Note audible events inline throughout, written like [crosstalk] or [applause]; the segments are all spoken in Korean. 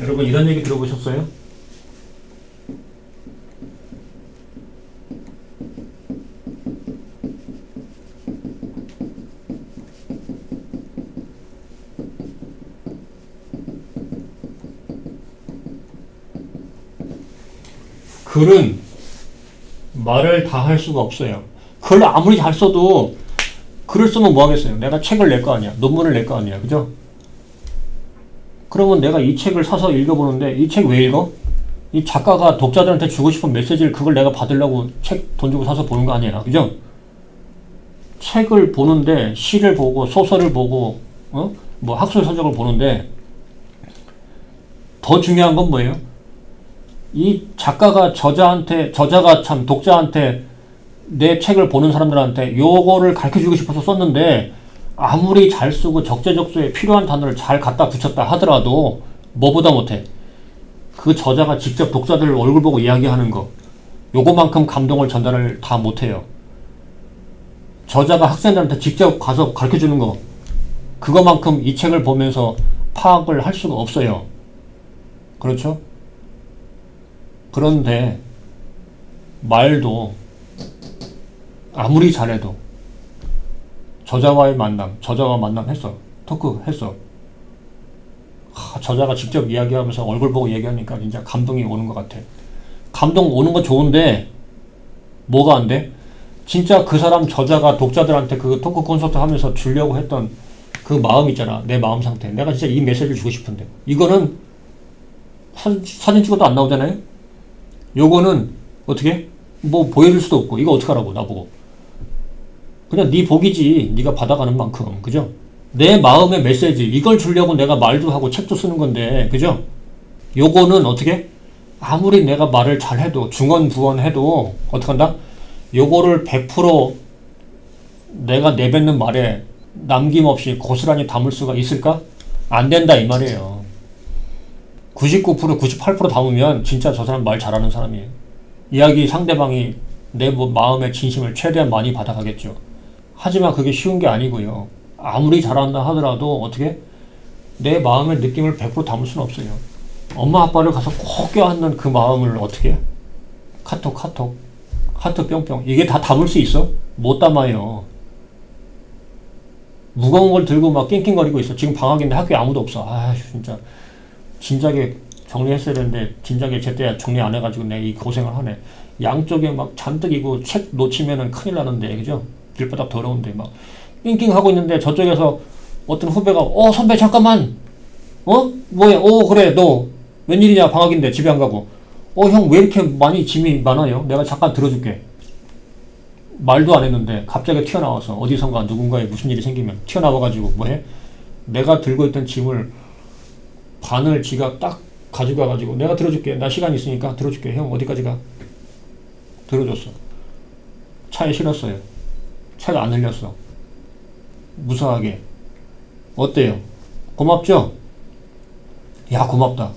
여러분 이런 얘기 들어보셨어요? 글은 말을 다 할 수가 없어요. 글을 아무리 잘 써도 글을 쓰면 뭐 하겠어요? 내가 책을 낼 거 아니야. 논문을 낼 거 아니야. 그죠? 그러면 내가 이 책을 사서 읽어보는데 이 책 왜 읽어? 이 작가가 독자들한테 주고 싶은 메시지를 그걸 내가 받으려고 책 돈 주고 사서 보는 거 아니야. 그죠? 책을 보는데 시를 보고 소설을 보고 어? 뭐 학술 서적을 보는데 더 중요한 건 뭐예요? 이 작가가 저자한테 저자가 참 독자한테 내 책을 보는 사람들한테 요거를 가르쳐 주고 싶어서 썼는데 아무리 잘 쓰고 적재적소에 필요한 단어를 잘 갖다 붙였다 하더라도 뭐보다 못해. 그 저자가 직접 독자들 얼굴 보고 이야기하는 거. 요거만큼 감동을 전달을 다 못해요. 저자가 학생들한테 직접 가서 가르쳐 주는 거. 그거만큼 이 책을 보면서 파악을 할 수가 없어요. 그렇죠? 그런데 말도 아무리 잘해도 저자와의 만남, 저자와 만남 했어. 토크 했어. 하, 저자가 직접 이야기하면서 얼굴 보고 얘기하니까 진짜 감동이 오는 것 같아. 감동 오는 거 좋은데 뭐가 안 돼? 진짜 그 사람 저자가 독자들한테 그 토크 콘서트 하면서 주려고 했던 그 마음 있잖아. 내 마음 상태. 내가 진짜 이 메시지를 주고 싶은데. 이거는 사진, 사진 찍어도 안 나오잖아요? 요거는 어떻게? 뭐 보여줄 수도 없고 이거 어떡하라고 나보고 그냥 네 복이지 네가 받아가는 만큼 그죠? 내 마음의 메시지 이걸 주려고 내가 말도 하고 책도 쓰는 건데 그죠? 요거는 어떻게? 아무리 내가 말을 잘해도 중언부언해도 어떡한다? 요거를 100% 내가 내뱉는 말에 남김없이 고스란히 담을 수가 있을까? 안 된다 이 말이에요 99% 98% 담으면 진짜 저 사람 말 잘하는 사람이에요 이야기 상대방이 내뭐 마음의 진심을 최대한 많이 받아가겠죠 하지만 그게 쉬운 게 아니고요. 아무리 잘한다 하더라도 어떻게 내 마음의 느낌을 100% 담을 수는 없어요. 엄마 아빠를 가서 꼭 껴안는 그 마음을 어떻게 카톡 카톡 하트 뿅뿅 이게 다 담을 수 있어? 못 담아요. 무거운 걸 들고 막 낑낑거리고 있어. 지금 방학인데 학교에 아무도 없어. 아 진짜 진작에 정리했어야 되는데 진작에 제때 정리 안 해가지고 내가 이 고생을 하네. 양쪽에 막 잔뜩 이고 책 놓치면은 큰일 나는데 그죠? 길바닥 더러운데 막 낑낑 하고 있는데 저쪽에서 어떤 후배가 어 선배 잠깐만. 어? 뭐야? 어 그래 너. 웬일이냐? 방학인데 집에 안 가고 어 형 왜 이렇게 많이 짐이 많아요? 내가 잠깐 들어줄게. 말도 안 했는데 갑자기 튀어나와서 어디선가 누군가에 무슨 일이 생기면 튀어나와가지고 뭐해? 내가 들고 있던 짐을 반을 지가 딱 가져가가지고 내가 들어줄게. 나 시간 있으니까 들어줄게. 형 어디까지 가? 들어줬어. 차에 실었어요 차가 안 흘렸어. 무사하게. 어때요? 고맙죠? 야, 고맙다.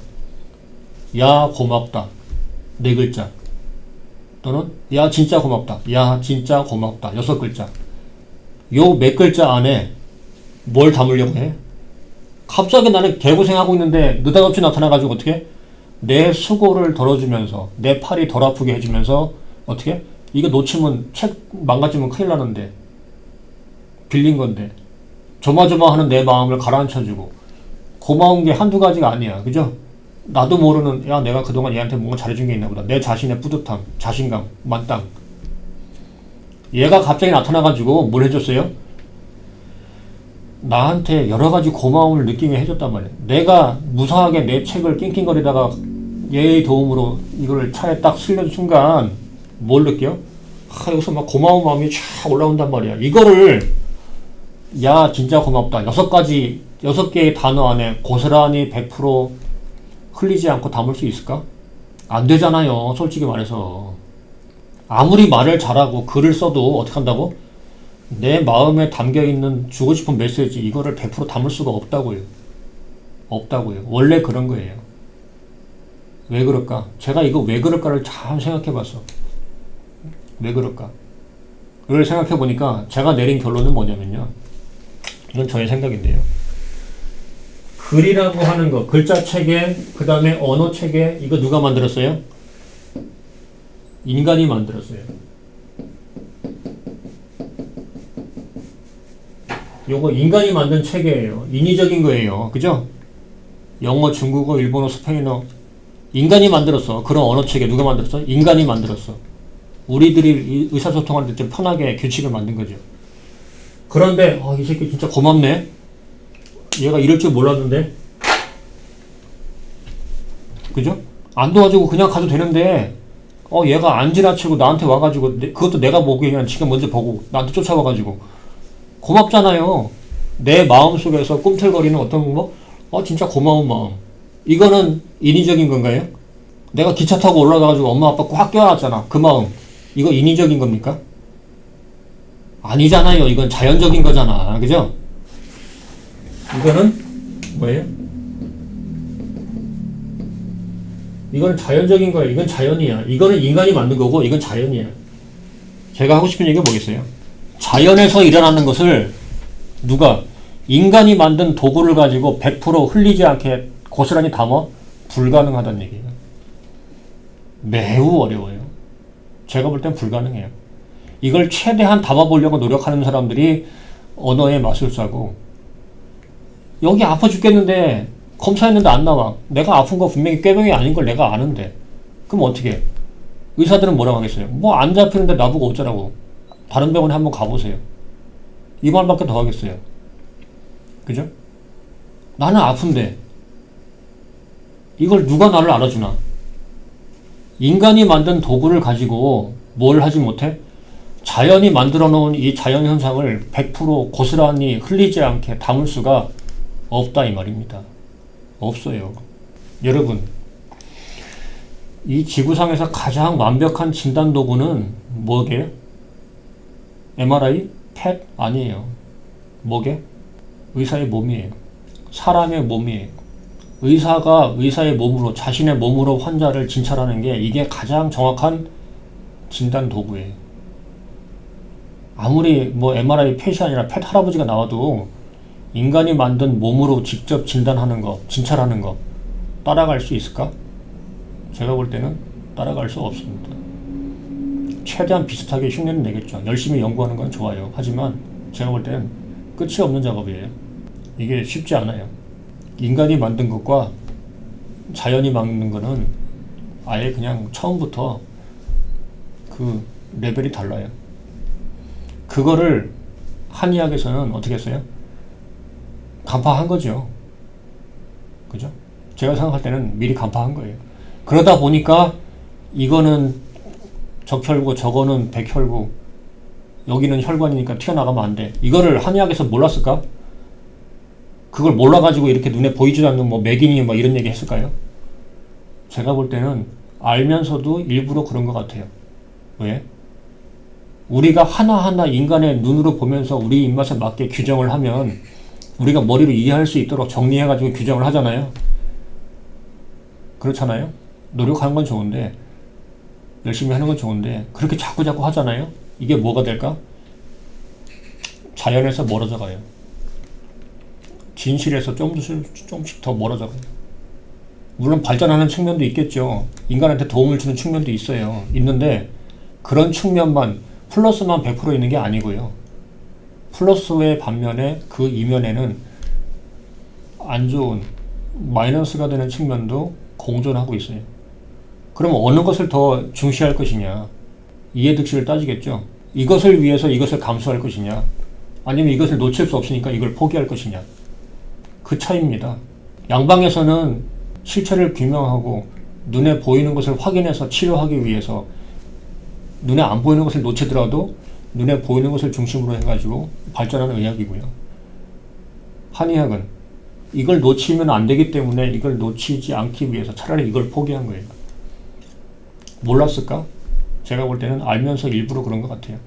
야, 고맙다. 네 글자. 또는, 야, 진짜 고맙다. 야, 진짜 고맙다. 여섯 글자. 요 몇 글자 안에 뭘 담으려고 해? 갑자기 나는 개고생하고 있는데 느닷없이 나타나가지고 어떻게? 내 수고를 덜어주면서, 내 팔이 덜 아프게 해주면서, 어떻게? 이거 놓치면 책 망가지면 큰일 나는데 빌린 건데 조마조마하는 내 마음을 가라앉혀주고 고마운 게 한두 가지가 아니야 그죠? 나도 모르는 야 내가 그동안 얘한테 뭔가 잘해준 게 있나 보다 내 자신의 뿌듯함 자신감 만땅 얘가 갑자기 나타나가지고 뭘 해줬어요? 나한테 여러 가지 고마움을 느끼게 해줬단 말이야 내가 무사하게 내 책을 낑낑거리다가 얘의 도움으로 이걸 차에 딱 실는 순간 뭘 느껴? 아, 여기서 막 고마운 마음이 쫙 올라온단 말이야. 이거를, 야, 진짜 고맙다. 여섯 가지, 여섯 개의 단어 안에 고스란히 100% 흘리지 않고 담을 수 있을까? 안 되잖아요. 솔직히 말해서. 아무리 말을 잘하고 글을 써도 어떻게 한다고? 내 마음에 담겨 있는 주고 싶은 메시지, 이거를 100% 담을 수가 없다고요. 없다고요. 원래 그런 거예요. 왜 그럴까? 제가 이거 왜 그럴까를 잘 생각해 봤어. 왜 그럴까? 그걸 생각해 보니까 제가 내린 결론은 뭐냐면요. 이건 저의 생각인데요. 글이라고 하는 거, 글자 체계, 그 다음에 언어 체계, 이거 누가 만들었어요? 인간이 만들었어요. 요거 인간이 만든 체계예요. 인위적인 거예요. 그죠? 영어, 중국어, 일본어, 스페인어. 인간이 만들었어. 그런 언어 체계 누가 만들었어? 인간이 만들었어. 우리들이 이- 의사소통할 때 좀 편하게 규칙을 만든 거죠. 그런데, 아, 이 새끼 진짜 고맙네. 얘가 이럴 줄 몰랐는데. 그죠? 안 도와주고 그냥 가도 되는데, 어, 얘가 안 지나치고 나한테 와가지고, 내- 그것도 내가 보기에 그냥 지금 먼저 보고, 나한테 쫓아와가지고, 고맙잖아요. 내 마음 속에서 꿈틀거리는 어떤 뭐, 어, 진짜 고마운 마음. 이거는 인위적인 건가요? 내가 기차 타고 올라가가지고 엄마 아빠 꽉 껴안았잖아. 그 마음. 이거 인위적인 겁니까? 아니잖아요. 이건 자연적인 거잖아. 그죠? 이거는 뭐예요? 이건 자연적인 거예요. 이건 자연이야. 이거는 인간이 만든 거고, 이건 자연이야. 제가 하고 싶은 얘기가 뭐겠어요? 자연에서 일어나는 것을 누가 인간이 만든 도구를 가지고 100% 흘리지 않게 고스란히 담아 불가능하다는 얘기예요. 매우 어려워요. 제가 볼 땐 불가능해요. 이걸 최대한 담아보려고 노력하는 사람들이 언어의 마술사고 여기 아파 죽겠는데 검사했는데 안 나와. 내가 아픈 거 분명히 꾀병이 아닌 걸 내가 아는데 그럼 어떻게? 해? 의사들은 뭐라고 하겠어요? 뭐 안 잡히는데 나보고 어쩌라고? 다른 병원에 한번 가보세요. 이 말밖에 더 하겠어요. 그죠? 나는 아픈데 이걸 누가 나를 알아주나? 인간이 만든 도구를 가지고 뭘 하지 못해? 자연이 만들어 놓은 이 자연 현상을 100% 고스란히 흘리지 않게 담을 수가 없다 이 말입니다. 없어요. 여러분, 이 지구상에서 가장 완벽한 진단 도구는 뭐게? MRI? 펫? 아니에요. 뭐게? 의사의 몸이에요. 사람의 몸이에요. 의사가 의사의 몸으로, 자신의 몸으로 환자를 진찰하는 게 이게 가장 정확한 진단 도구예요. 아무리 뭐 MRI 펫이 아니라 펫 할아버지가 나와도 인간이 만든 몸으로 직접 진단하는 거, 진찰하는 거 따라갈 수 있을까? 제가 볼 때는 따라갈 수 없습니다. 최대한 비슷하게 흉내는 내겠죠. 열심히 연구하는 건 좋아요. 하지만 제가 볼 때는 끝이 없는 작업이에요. 이게 쉽지 않아요. 인간이 만든 것과 자연이 만든 거는 아예 그냥 처음부터 그 레벨이 달라요. 그거를 한의학에서는 어떻게 했어요? 간파한 거죠. 그죠? 제가 생각할 때는 미리 간파한 거예요. 그러다 보니까 이거는 적혈구, 저거는 백혈구, 여기는 혈관이니까 튀어나가면 안 돼. 이거를 한의학에서 몰랐을까? 그걸 몰라가지고 이렇게 눈에 보이지도 않는 뭐 맥이니 뭐 이런 얘기 했을까요? 제가 볼 때는 알면서도 일부러 그런 것 같아요. 왜? 우리가 하나하나 인간의 눈으로 보면서 우리 입맛에 맞게 규정을 하면 우리가 머리로 이해할 수 있도록 정리해가지고 규정을 하잖아요. 그렇잖아요? 노력하는 건 좋은데, 열심히 하는 건 좋은데, 그렇게 자꾸 자꾸 하잖아요? 이게 뭐가 될까? 자연에서 멀어져 가요. 진실에서 조금씩, 조금씩 더 멀어져 가요. 물론 발전하는 측면도 있겠죠. 인간한테 도움을 주는 측면도 있어요. 있는데, 그런 측면만, 플러스만 100% 있는 게 아니고요. 플러스의 반면에 그 이면에는 안 좋은 마이너스가 되는 측면도 공존하고 있어요. 그럼 어느 것을 더 중시할 것이냐? 이해득실을 따지겠죠. 이것을 위해서 이것을 감수할 것이냐? 아니면 이것을 놓칠 수 없으니까 이걸 포기할 것이냐? 그 차이입니다. 양방에서는 실체를 규명하고 눈에 보이는 것을 확인해서 치료하기 위해서 눈에 안 보이는 것을 놓치더라도 눈에 보이는 것을 중심으로 해가지고 발전하는 의학이고요. 한의학은 이걸 놓치면 안 되기 때문에 이걸 놓치지 않기 위해서 차라리 이걸 포기한 거예요. 몰랐을까? 제가 볼 때는 알면서 일부러 그런 것 같아요.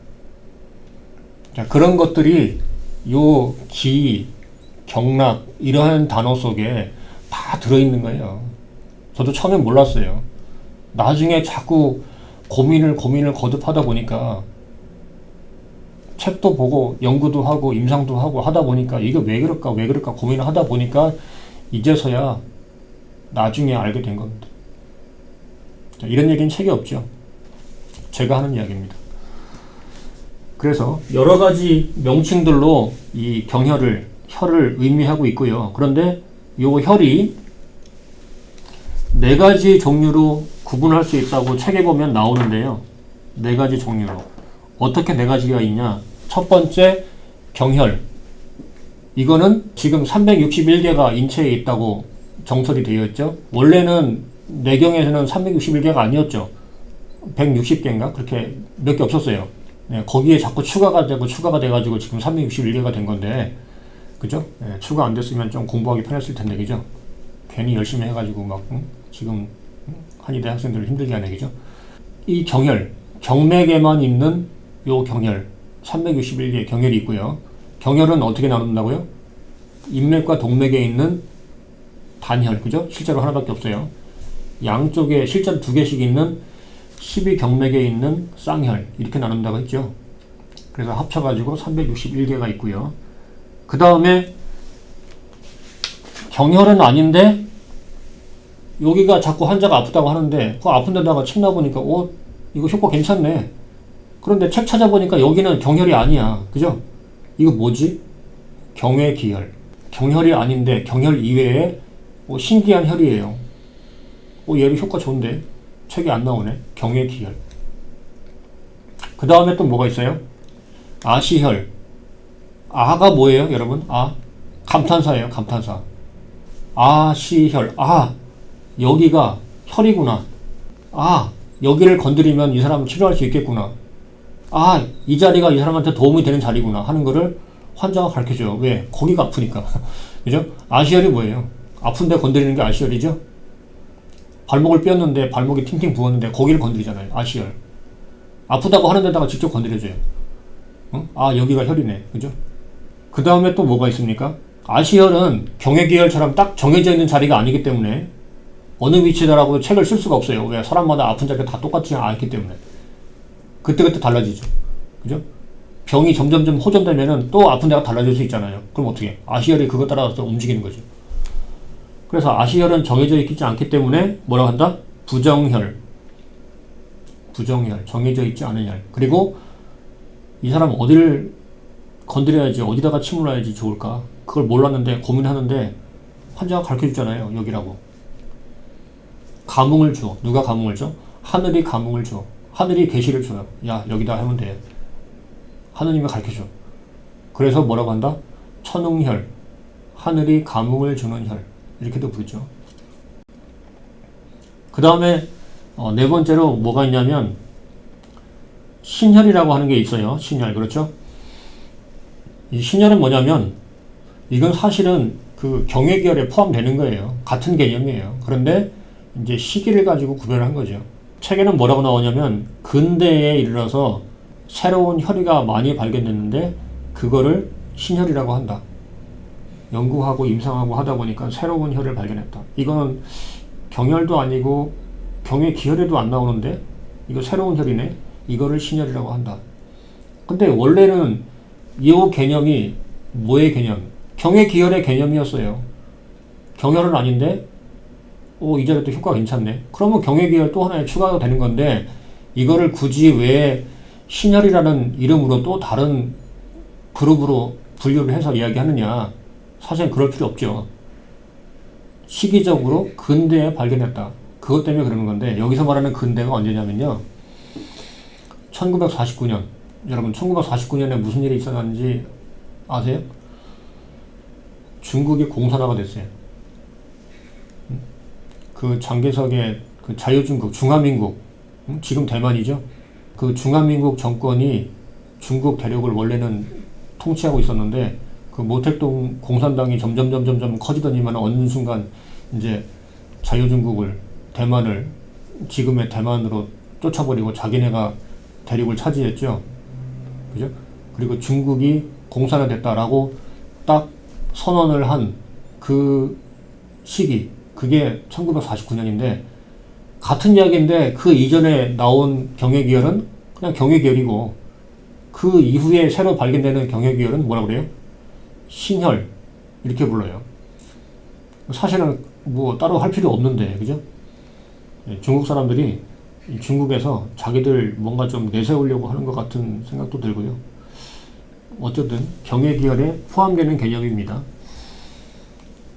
자, 그런 것들이 요 기, 경락 이러한 단어 속에 다 들어있는 거예요. 저도 처음엔 몰랐어요. 나중에 자꾸 고민을 고민을 거듭하다 보니까 책도 보고 연구도 하고 임상도 하고 하다 보니까 이게 왜 그럴까 왜 그럴까 고민을 하다 보니까 이제서야 나중에 알게 된 겁니다. 자, 이런 얘기는 책이 없죠. 제가 하는 이야기입니다. 그래서 여러 가지 명칭들로 이 경혈을 혈을 의미하고 있고요. 그런데 요 혈이 네 가지 종류로 구분할 수 있다고 책에 보면 나오는데요. 네 가지 종류로. 어떻게 네 가지가 있냐? 첫 번째 경혈. 이거는 지금 361개가 인체에 있다고 정설이 되어 있죠. 원래는 내경에서는 361개가 아니었죠. 160개인가? 그렇게 몇 개 없었어요. 네, 거기에 자꾸 추가가 되고 추가가 돼가지고 지금 361개가 된 건데, 그죠? 네, 추가 안 됐으면 좀 공부하기 편했을 텐데, 그죠? 괜히 열심히 해가지고 막, 응? 지금 응? 한의대 학생들을 힘들게 하네, 그죠? 이 경혈, 경맥에만 있는 요 경혈, 361개 경혈이 있고요. 경혈은 어떻게 나눈다고요? 인맥과 동맥에 있는 단혈, 그죠? 실제로 하나밖에 없어요. 양쪽에 실제로 두 개씩 있는 12경맥에 있는 쌍혈, 이렇게 나눈다고 했죠. 그래서 합쳐가지고 361개가 있고요. 그 다음에 경혈은 아닌데 여기가 자꾸 환자가 아프다고 하는데 그 아픈 데다가 침 나보니까 어 이거 효과 괜찮네. 그런데 책 찾아보니까 여기는 경혈이 아니야. 그죠? 이거 뭐지? 경외기혈. 경혈이 아닌데 경혈 이외에 어, 신기한 혈이에요. 어, 얘를 효과 좋은데 책이 안 나오네. 경외기혈. 그 다음에 또 뭐가 있어요? 아시혈. 아가 뭐예요, 여러분? 아 감탄사예요, 감탄사. 아시혈. 아 여기가 혈이구나. 아 여기를 건드리면 이 사람은 치료할 수 있겠구나. 아, 이 자리가 이 사람한테 도움이 되는 자리구나 하는 거를 환자가 가르쳐 줘요. 왜? 거기가 아프니까. [laughs] 그죠? 아시혈이 뭐예요? 아픈데 건드리는 게 아시혈이죠? 발목을 뼈었는데 발목이 팅팅 부었는데 거기를 건드리잖아요. 아시혈. 아프다고 하는 데다가 직접 건드려줘요. 어? 아, 여기가 혈이네. 그죠? 그 다음에 또 뭐가 있습니까? 아시혈은 경외계열처럼 딱 정해져 있는 자리가 아니기 때문에 어느 위치다라고 책을 쓸 수가 없어요. 왜? 사람마다 아픈 자리가 다 똑같지 않기 때문에. 그때그때 달라지죠. 그죠? 병이 점점점 호전되면은 또 아픈 데가 달라질 수 있잖아요. 그럼 어떻게? 아시혈이 그것 따라서 움직이는 거죠. 그래서 아시혈은 정해져 있지 않기 때문에 뭐라고 한다? 부정혈. 부정혈. 정해져 있지 않은 혈. 그리고 이 사람 어디를 건드려야지, 어디다가 침을 놔야지 좋을까? 그걸 몰랐는데 고민하는데 환자가 가르쳐 주잖아요. 여기라고. 감흥을 줘. 누가 감흥을 줘? 하늘이 감흥을 줘. 하늘이 계시를 줘요. 야, 여기다 하면 돼. 하느님이 가르쳐 줘. 그래서 뭐라고 한다? 천웅혈. 하늘이 감흥을 주는 혈. 이렇게도 부르죠. 그 다음에 어, 네 번째로 뭐가 있냐면 신혈이라고 하는 게 있어요. 신혈. 그렇죠? 이 신혈은 뭐냐면 이건 사실은 그 경외계열에 포함되는 거예요. 같은 개념이에요. 그런데 이제 시기를 가지고 구별한 거죠. 책에는 뭐라고 나오냐면 근대에 이르러서 새로운 혈의가 많이 발견됐는데 그거를 신혈이라고 한다. 연구하고 임상하고 하다 보니까 새로운 혈을 발견했다. 이거는 경혈도 아니고 경의 기혈에도 안 나오는데 이거 새로운 혈이네. 이거를 신혈이라고 한다. 근데 원래는 이 개념이 뭐의 개념? 경의 기혈의 개념이었어요. 경혈은 아닌데 오, 이 자리 또 효과가 괜찮네. 그러면 경외계열 또 하나의 추가가 되는 건데, 이거를 굳이 왜 신혈이라는 이름으로 또 다른 그룹으로 분류를 해서 이야기하느냐. 사실 그럴 필요 없죠. 시기적으로 근대에 발견했다. 그것 때문에 그러는 건데, 여기서 말하는 근대가 언제냐면요. 1949년. 여러분, 1949년에 무슨 일이 있었는지 아세요? 중국이 공산화가 됐어요. 그 장개석의 그 자유중국, 중화민국, 음? 지금 대만이죠. 그 중화민국 정권이 중국 대륙을 원래는 통치하고 있었는데 그 모택동 공산당이 점점 점점 점 커지더니만 어느 순간 이제 자유중국을 대만을 지금의 대만으로 쫓아버리고 자기네가 대륙을 차지했죠. 그죠? 그리고 중국이 공산화됐다라고 딱 선언을 한 그 시기 그게 1949년인데 같은 이야기인데 그 이전에 나온 경외기열은 그냥 경외기열이고 그 이후에 새로 발견되는 경외기열은 뭐라 그래요? 신혈 이렇게 불러요. 사실은 뭐 따로 할 필요 없는데 그죠? 예, 중국 사람들이 이 중국에서 자기들 뭔가 좀 내세우려고 하는 것 같은 생각도 들고요. 어쨌든 경외기열에 포함되는 개념입니다.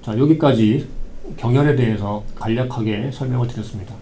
자 여기까지 경혈에 대해서 간략하게 설명을 드렸습니다.